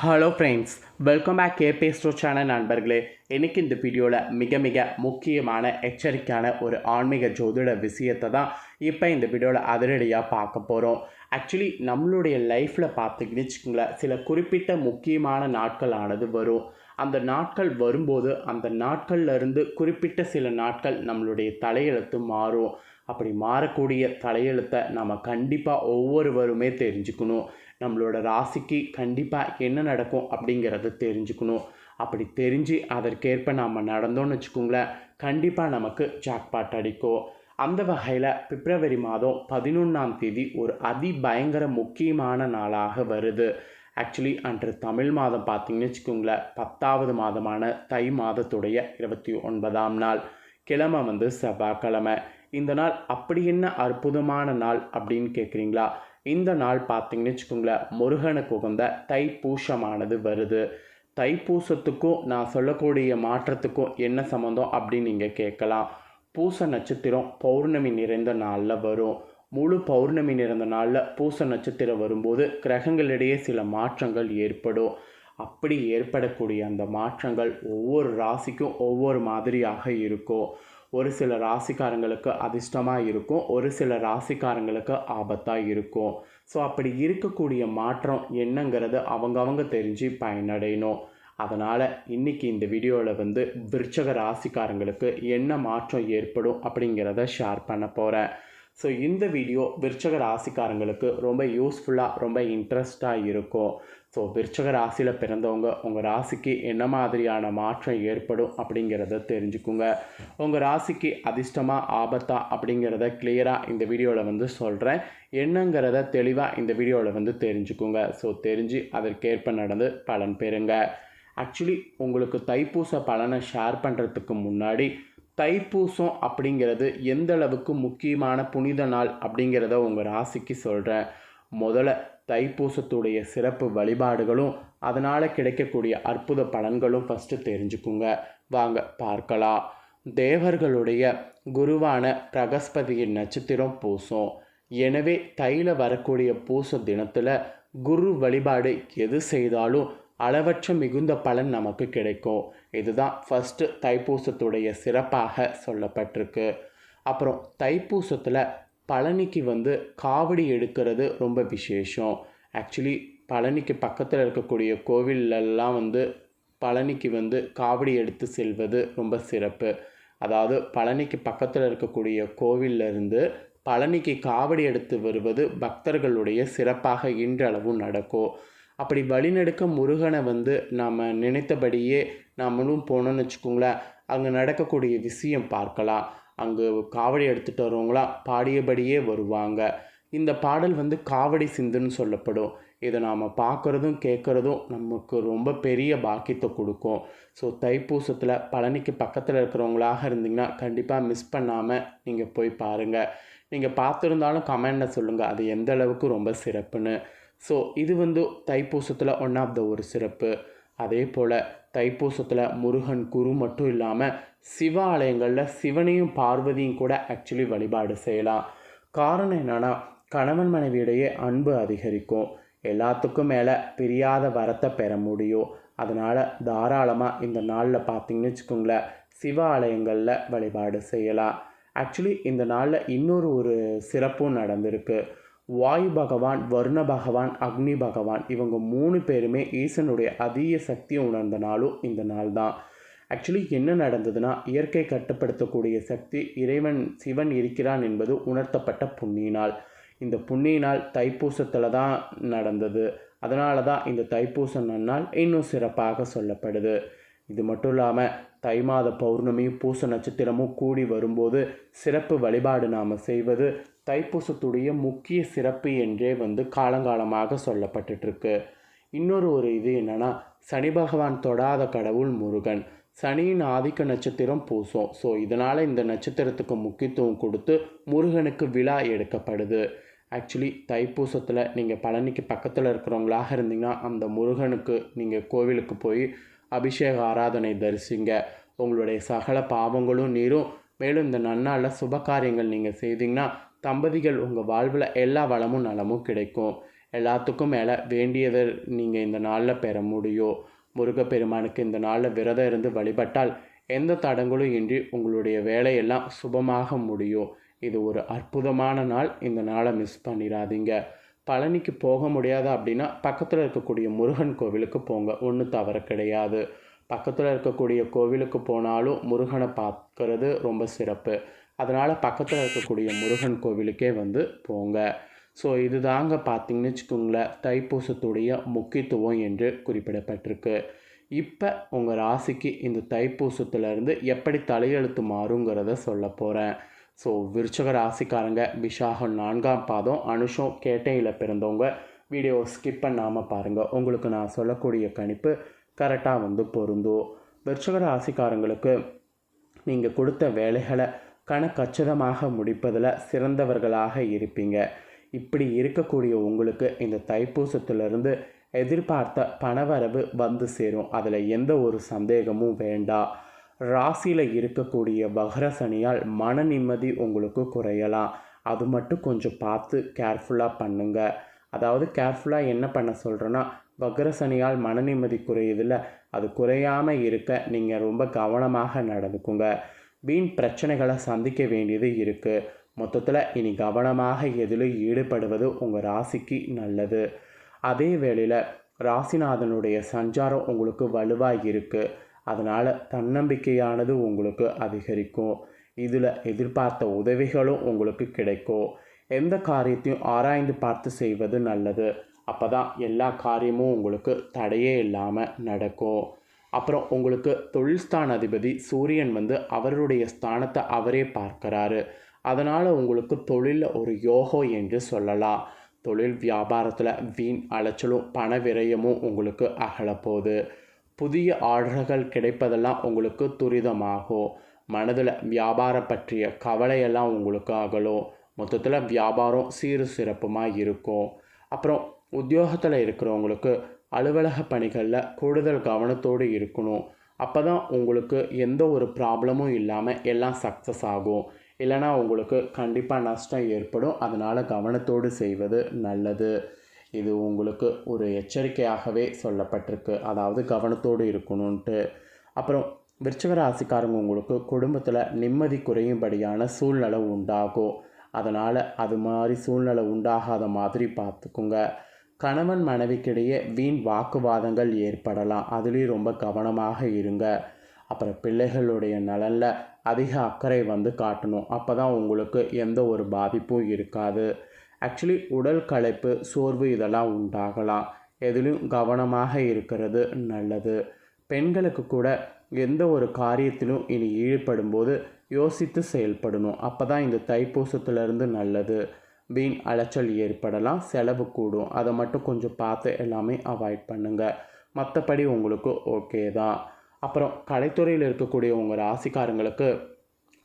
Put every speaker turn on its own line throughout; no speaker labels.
Hello friends welcome back கேபே ஸ்டோ channel நண்பர்களே. எனக்கு இந்த வீடியோவில் மிக மிக முக்கியமான எச்சரிக்கையான ஒரு ஆன்மீக ஜோதிட விஷயத்தை தான் இப்போ இந்த வீடியோவில் அதிரடியாக பார்க்க போகிறோம் ஆக்சுவலி நம்மளுடைய லைஃப்பில் பார்த்துக்கிட்டு வச்சுக்கோங்களேன் சில குறிப்பிட்ட முக்கியமான நாட்கள் ஆனது வரும். அந்த நாட்கள் வரும்போது அந்த நாட்கள்லேருந்து குறிப்பிட்ட சில நாட்கள் நம்மளுடைய தலையெழுத்து மாறும். அப்படி மாறக்கூடிய தலையெழுத்தை நம்ம கண்டிப்பாக ஒவ்வொருவருமே தெரிஞ்சுக்கணும். நம்மளோட ராசிக்கு கண்டிப்பாக என்ன நடக்கும் அப்படிங்கிறத தெரிஞ்சுக்கணும். அப்படி தெரிஞ்சு அதற்கேற்ப நாம் நடந்தோம்னு வச்சுக்கோங்களேன் கண்டிப்பாக நமக்கு ஜாக்பாட் அடிக்கும். அந்த வகையில் பிப்ரவரி மாதம் பதினொன்றாம் தேதி ஒரு அதி பயங்கர முக்கியமான நாளாக வருது. ஆக்சுவலி அன்று தமிழ் மாதம் பார்த்தீங்கன்னு வச்சுக்கோங்களேன் பத்தாவது மாதமான தை மாதத்துடைய இருபத்தி ஒன்பதாம் நாள். கிழமை வந்து செவ்வாய்க்கிழமை. இந்த நாள் அப்படி என்ன அற்புதமான நாள் அப்படின்னு கேட்குறீங்களா இந்த நாள் பார்த்தீங்கன்னு வச்சுக்கோங்களேன் முருகனுக்கு உகந்த தைப்பூசமானது வருது. தைப்பூசத்துக்கும் நான் சொல்லக்கூடிய மாற்றத்துக்கும் என்ன சம்மந்தம் அப்படின்னு நீங்கள் கேட்கலாம். பூச நட்சத்திரம் பௌர்ணமி நிறைந்த நாளில் வரும். முழு பௌர்ணமி நிறைந்த நாளில் பூச நட்சத்திரம் வரும்போது கிரகங்களிடையே சில மாற்றங்கள் ஏற்படும். அப்படி ஏற்படக்கூடிய அந்த மாற்றங்கள் ஒவ்வொரு ராசிக்கும் ஒவ்வொரு மாதிரியாக இருக்கும். ஒரு சில ராசிக்காரங்களுக்கு அதிர்ஷ்டமாக இருக்கும் ஒரு சில ராசிக்காரங்களுக்கு ஆபத்தாக இருக்கும். ஸோ அப்படி இருக்கக்கூடிய மாற்றம் என்னங்கிறது அவங்கவங்க தெரிஞ்சு பயனடையணும். அதனால் இன்றைக்கி இந்த வீடியோவில் வந்து விருச்சக ராசிக்காரங்களுக்கு என்ன மாற்றம் ஏற்படும் அப்படிங்கிறத ஷேர் பண்ண போகிறேன் ஸோ இந்த வீடியோ விருச்சக ராசிக்காரங்களுக்கு ரொம்ப யூஸ்ஃபுல்லாக ரொம்ப இன்ட்ரெஸ்டாக இருக்கும். ஸோ விருச்சக ராசியில் பிறந்தவங்க உங்கள் ராசிக்கு என்ன மாதிரியான மாற்றம் ஏற்படும் அப்படிங்கிறத தெரிஞ்சுக்குங்க. உங்கள் ராசிக்கு அதிர்ஷ்டமாக ஆபத்தா அப்படிங்கிறத கிளியராக இந்த வீடியோவில் வந்து சொல்கிறேன் என்னங்கிறத தெளிவாக இந்த வீடியோவில் வந்து தெரிஞ்சுக்குங்க. ஸோ தெரிஞ்சு அதற்கேற்ப நடந்து பலன் பெறுங்க. ஆக்சுவலி உங்களுக்கு தைப்பூச பலனை ஷேர் பண்ணுறதுக்கு முன்னாடி தைப்பூசம் அப்படிங்கிறது எந்த அளவுக்கு முக்கியமான புனித நாள் அப்படிங்கிறத உங்கள் ராசிக்கு சொல்கிறேன் முதல்ல தைப்பூசத்துடைய சிறப்பு வழிபாடுகளும் அதனால் கிடைக்கக்கூடிய அற்புத பலன்களும் ஃபஸ்ட்டு தெரிஞ்சுக்குங்க. வாங்க பார்க்கலாம். தேவர்களுடைய குருவான பிரகஸ்பதியின் நட்சத்திரம் பூசம். எனவே தையில் வரக்கூடிய பூச தினத்தில் குரு வழிபாடு எது செய்தாலும் அளவற்ற மிகுந்த பலன் நமக்கு கிடைக்கும். இதுதான் ஃபஸ்ட்டு தைப்பூசத்துடைய சிறப்பாக சொல்லப்பட்டிருக்கு. அப்புறம் தைப்பூசத்தில் பழனிக்கு வந்து காவடி எடுக்கிறது ரொம்ப விசேஷம். ஆக்சுவலி பழனிக்கு பக்கத்தில் இருக்கக்கூடிய கோவிலெல்லாம் வந்து பழனிக்கு வந்து காவடி எடுத்து செல்வது ரொம்ப சிறப்பு. அதாவது பழனிக்கு பக்கத்தில் இருக்கக்கூடிய கோவிலிருந்து பழனிக்கு காவடி எடுத்து வருவது பக்தர்களுடைய சிறப்பாக இன்றளவும் நடக்கும். அப்படி வழிநடுக்க முருகனை வந்து நாம் நினைத்தபடியே நாமளும் போனோம்னு வச்சுக்கோங்களேன் அங்கே நடக்கக்கூடிய விஷயம் பார்க்கலாம். அங்கே காவடி எடுத்துகிட்டு வரவங்களாம் பாடியபடியே வருவாங்க. இந்த பாடல் வந்து காவடி சிந்துன்னு சொல்லப்படும். இதை நாம் பார்க்குறதும் கேட்குறதும் நமக்கு ரொம்ப பெரிய பாக்கியத்தை கொடுக்கும். ஸோ தைப்பூசத்தில் பழனிக்கு பக்கத்தில் இருக்கிறவங்களாக இருந்தீங்கன்னா கண்டிப்பாக மிஸ் பண்ணாமல் நீங்கள் போய் பாருங்கள் நீங்கள் பார்த்துருந்தாலும் கமெண்டில் சொல்லுங்கள் அது எந்த அளவுக்கு ரொம்ப சிறப்புன்னு. ஸோ இது வந்து தைப்பூசத்தில் ஒன் ஆஃப் த ஒரு சிறப்பு. அதே போல் தைப்பூசத்தில் முருகன் குரு மட்டும் இல்லாமல் சிவ ஆலயங்களில் சிவனையும் பார்வதியும் கூட ஆக்சுவலி வழிபாடு செய்யலாம். காரணம் என்னென்னா கணவன் மனைவியிடையே அன்பு அதிகரிக்கும். எல்லாத்துக்கும் மேலே பிரியாத வரத்தை பெற முடியும். அதனால் தாராளமாக இந்த நாளில் பார்த்தீங்கன்னு வச்சுக்கோங்களேன் சிவ ஆலயங்களில் வழிபாடு செய்யலாம். ஆக்சுவலி இந்த நாளில் இன்னொரு ஒரு சிறப்பும் நடந்திருக்கு. வாயு பகவான் வருண பகவான் அக்னி பகவான் இவங்க மூணு பேருமே ஈசனுடைய அதிக சக்தியை உணர்ந்த நாளும் இந்த நாள் தான். ஆக்சுவலி என்ன நடந்ததுன்னா இயற்கை கட்டுப்படுத்தக்கூடிய சக்தி இறைவன் சிவன் இருக்கிறான் என்பது உணர்த்தப்பட்ட புண்ணிய நாள். இந்த புண்ணிய நாள் தைப்பூசத்தில் தான் நடந்தது. அதனால தான் இந்த தைப்பூச நன்னால் இன்னும் சிறப்பாக சொல்லப்படுது. இது மட்டும் இல்லாமல் தை மாத பௌர்ணமியும் பூச நட்சத்திரமும் கூடி வரும்போது சிறப்பு வழிபாடு நாம் செய்வது தைப்பூசத்துடைய முக்கிய சிறப்பு என்றே வந்து காலங்காலமாக சொல்லப்பட்டுருக்கு இன்னொரு ஒரு இது என்னென்னா சனி பகவான் தொடாத கடவுள் முருகன். சனியின் ஆதிக்க நட்சத்திரம் பூசம். ஸோ இதனால் இந்த நட்சத்திரத்துக்கு முக்கியத்துவம் கொடுத்து முருகனுக்கு விழா எடுக்கப்படுது. ஆக்சுவலி தைப்பூசத்தில் நீங்கள் பழனிக்கு பக்கத்தில் இருக்கிறவங்களாக இருந்தீங்கன்னா அந்த முருகனுக்கு நீங்கள் கோவிலுக்கு போய் அபிஷேக ஆராதனை தரிசிங்க. உங்களுடைய சகல பாவங்களும் நீரும். மேலும் இந்த நன்னாளில் சுப காரியங்கள் நீங்கள் செய்தீங்கன்னா தம்பதிகள் உங்கள் வாழ்வில் எல்லா வளமும் நலமும் கிடைக்கும். எல்லாத்துக்கும் மேலே வேண்டியதை நீங்கள் இந்த நாளில் பெற முடியும் முருகப்பெருமானுக்கு இந்த நாளில் விரதம் இருந்து வழிபட்டால் எந்த தடங்களும் இன்றி உங்களுடைய வேலையெல்லாம் சுபமாக முடியும் இது ஒரு அற்புதமான நாள். இந்த நாளை மிஸ் பண்ணிடாதீங்க பழனிக்கு போக முடியாது அப்படின்னா பக்கத்தில் இருக்கக்கூடிய முருகன் கோவிலுக்கு போங்க. ஒன்றும் தவறு கிடையாது. பக்கத்தில் இருக்கக்கூடிய கோவிலுக்கு போனாலும் முருகனை பார்க்கறது ரொம்ப சிறப்பு. அதனால் பக்கத்தில் இருக்கக்கூடிய முருகன் கோவிலுக்கே வந்து போங்க. ஸோ இது தாங்க பார்த்தீங்கன்னு வச்சுக்கோங்களேன் தைப்பூசத்துடைய முக்கியத்துவம் என்று குறிப்பிடப்பட்டிருக்கு. இப்போ உங்கள் ராசிக்கு இந்த தைப்பூசத்துலேருந்து எப்படி தலையெழுத்து மாறுங்கிறத சொல்ல போகிறேன் ஸோ விருச்சக ராசிக்காரங்க விஷாகம் நான்காம் பாதம் அனுஷம் கேட்டையில் பிறந்தவங்க வீடியோ ஸ்கிப் பண்ணாமல் பாருங்கள் உங்களுக்கு நான் சொல்லக்கூடிய கணிப்பு கரெக்டாக வந்து பொருந்தும். விருச்சக ராசிக்காரங்களுக்கு நீங்கள் கொடுத்த வேலைகளை கணக்கச்சிதமாக முடிப்பதில் சிறந்தவர்களாக இருப்பீங்க. இப்படி இருக்கக்கூடிய உங்களுக்கு இந்த தைப்பூசத்திலிருந்து எதிர்பார்த்த பணவரவு வந்து சேரும். அதில் எந்த ஒரு சந்தேகமும் வேண்டாம் ராசியில் இருக்கக்கூடிய பகரசனியால் மன நிம்மதி உங்களுக்கு குறையலாம். அது மட்டும் கொஞ்சம் பார்த்து கேர்ஃபுல்லாக பண்ணுங்க. அதாவது கேர்ஃபுல்லாக என்ன பண்ண சொல்கிறேன்னா வக்ரசனியால் மன நிம்மதி குறையுதில்ல அது குறையாமல் இருக்க நீங்கள் ரொம்ப கவனமாக நடந்துக்குங்க. வீண் பிரச்சனைகளை சந்திக்க வேண்டியது இருக்குது மொத்தத்தில் இனி கவனமாக எதிலும் ஈடுபடுவது உங்கள் ராசிக்கு நல்லது. அதே வேளையில் ராசிநாதனுடைய சஞ்சாரம் உங்களுக்கு வலுவாக இருக்குது அதனால் தன்னம்பிக்கையானது உங்களுக்கு அதிகரிக்கும். இதில் எதிர்பார்த்த உதவிகளும் உங்களுக்கு கிடைக்கும். எந்த காரியத்தையும் ஆராய்ந்து பார்த்து செய்வது நல்லது. அப்போ தான் எல்லா காரியமும் உங்களுக்கு தடையே இல்லாமல் நடக்கும். அப்புறம் உங்களுக்கு தொழில் ஸ்தான அதிபதி சூரியன் வந்து அவருடைய ஸ்தானத்தை அவரே பார்க்கறாரு. அதனால் உங்களுக்கு தொழிலில் ஒரு யோகம் என்று சொல்லலாம். தொழில் வியாபாரத்தில் வீண் அலைச்சலும் பண விரயமும் உங்களுக்கு அகலப்போகுது. புதிய ஆர்டர்கள் கிடைப்பதெல்லாம் உங்களுக்கு துரிதமாகும். மனதில் வியாபாரம் பற்றிய கவலையெல்லாம் உங்களுக்கு அகலும். மொத்தத்தில் வியாபாரம் சீரு சிறப்புமாக இருக்கும். அப்புறம் உத்தியோகத்தில் இருக்கிறவங்களுக்கு அலுவலக பணிகளில் கூடுதல் கவனத்தோடு இருக்கணும். அப்போ தான் உங்களுக்கு எந்த ஒரு ப்ராப்ளமும் இல்லாமல் எல்லாம் சக்ஸஸ் ஆகும். இல்லைனா உங்களுக்கு கண்டிப்பாக நஷ்டம் ஏற்படும். அதனால் கவனத்தோடு செய்வது நல்லது. இது உங்களுக்கு ஒரு எச்சரிக்கையாகவே சொல்லப்பட்டிருக்கு. அதாவது கவனத்தோடு இருக்கணுன்ட்டு அப்புறம் விருச்சக ராசிக்காரங்க உங்களுக்கு குடும்பத்தில் நிம்மதி குறையும்படியான சூழ்நிலை உண்டாகும். அதனால் அது மாதிரி சூழ்நிலை உண்டாகாத மாதிரி பார்த்துக்குங்க. கணவன் மனைவிக்கிடையே வீண் வாக்குவாதங்கள் ஏற்படலாம். அதுலேயும் ரொம்ப கவனமாக இருங்க. அப்புறம் பிள்ளைகளுடைய நலனில் அதிக அக்கறை வந்து காட்டணும். அப்போ தான் உங்களுக்கு எந்த ஒரு பாதிப்பும் இருக்காது. ஆக்சுவலி உடல் களைப்பு சோர்வு இதெல்லாம் உண்டாகலாம். எதிலும் கவனமாக இருக்கிறது நல்லது. பெண்களுக்கு கூட எந்த ஒரு காரியத்திலும் இனி ஈடுபடும்போது யோசித்து செயல்படணும். அப்போ தான் இந்த தைப்பூசத்துலேருந்து நல்லது. வீண் அலைச்சல் ஏற்படலாம் செலவு கூடும். அதை மட்டும் கொஞ்சம் பார்த்து எல்லாமே அவாய்ட் பண்ணுங்கள் மற்றபடி உங்களுக்கு ஓகே தான். அப்புறம் கலைத்துறையில் இருக்கக்கூடிய உங்கள் ராசிக்காரங்களுக்கு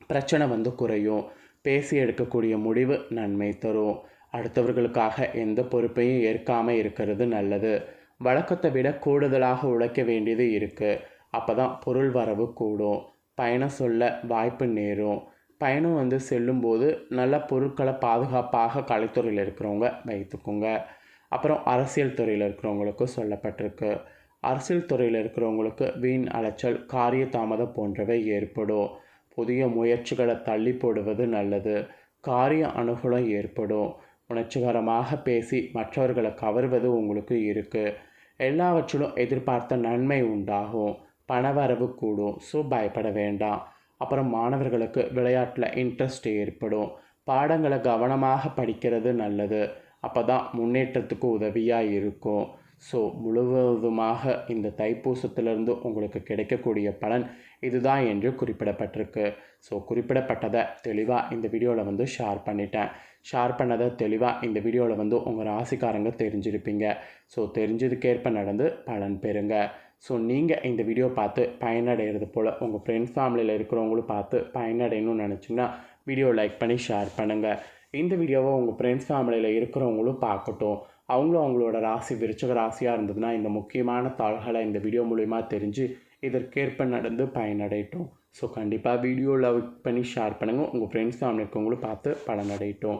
பிரச்சனை வந்து குறையும். பேசி எடுக்கக்கூடிய முடிவு நன்மை தரும். அடுத்தவர்களுக்காக எந்த பொறுப்பையும் ஏற்காமல் இருக்கிறது நல்லது. வழக்கத்தை விட கூடுதலாக உழைக்க வேண்டியது இருக்குது அப்போ தான் பொருள் வரவு கூடும். பயணம் சொல்ல வாய்ப்பு நேரும். பயணம் வந்து செல்லும்போது நல்ல பொருட்களை பாதுகாப்பாக கலைத்துறையில் இருக்கிறவங்க வைத்துக்கோங்க. அப்புறம் அரசியல் துறையில் இருக்கிறவங்களுக்கும் சொல்லப்பட்டிருக்கு. அரசியல் துறையில் இருக்கிறவங்களுக்கு வீண் அலைச்சல் காரிய தாமதம் போன்றவை ஏற்படும். புதிய முயற்சிகளை தள்ளி போடுவது நல்லது. காரிய அனுகூலம் ஏற்படும். உணர்ச்சிகரமாக பேசி மற்றவர்களை கவர்வது உங்களுக்கு இருக்குது எல்லாவற்றிலும் எதிர்பார்த்த நன்மை உண்டாகும். பணவரவு கூடும். ஸோ பயப்பட வேண்டாம். அப்புறம் மாணவர்களுக்கு விளையாட்டில் இன்ட்ரெஸ்ட் ஏற்படும். பாடங்களை கவனமாக படிக்கிறது நல்லது. அப்போ தான் முன்னேற்றத்துக்கு உதவியாக இருக்கும். ஸோ முழுவதுமாக இந்த தைப்பூசத்திலிருந்து உங்களுக்கு கிடைக்கக்கூடிய பலன் இதுதான் என்று குறிப்பிடப்பட்டிருக்கு. ஸோ குறிப்பிடப்பட்டதை தெளிவாக இந்த வீடியோவில் வந்து ஷேர் பண்ணிட்டேன். ஷேர் பண்ணதை தெளிவாக இந்த வீடியோவில் வந்து உங்கள் ராசிக்காரங்க தெரிஞ்சிருப்பீங்க. ஸோ தெரிஞ்சதுக்கேற்ப நடந்து பலன் பெறுங்க. ஸோ நீங்கள் இந்த வீடியோ பார்த்து பயனடைகிறது போல் உங்கள் ஃப்ரெண்ட்ஸ் ஃபேமிலியில் இருக்கிறவங்களும் பார்த்து பயனடையணும்னு நினச்சிங்கன்னா வீடியோ லைக் பண்ணி ஷேர் பண்ணுங்கள் இந்த வீடியோவை உங்கள் ஃப்ரெண்ட்ஸ் ஃபேமிலியில் இருக்கிறவங்களும் பார்க்கட்டும். அவங்களும் அவங்களோட ராசி விருச்சக ராசியாக இருந்ததுன்னா இந்த முக்கியமான தாள்களை இந்த வீடியோ மூலிமா தெரிஞ்சு இதற்கேற்ப நடந்து பயனடையட்டும். ஸோ கண்டிப்பாக வீடியோ லவ் பண்ணி ஷேர் பண்ணுங்கள் உங்கள் ஃப்ரெண்ட்ஸ் ஃபேமிலி இருக்கவங்களும் பார்த்து பலனடையட்டும்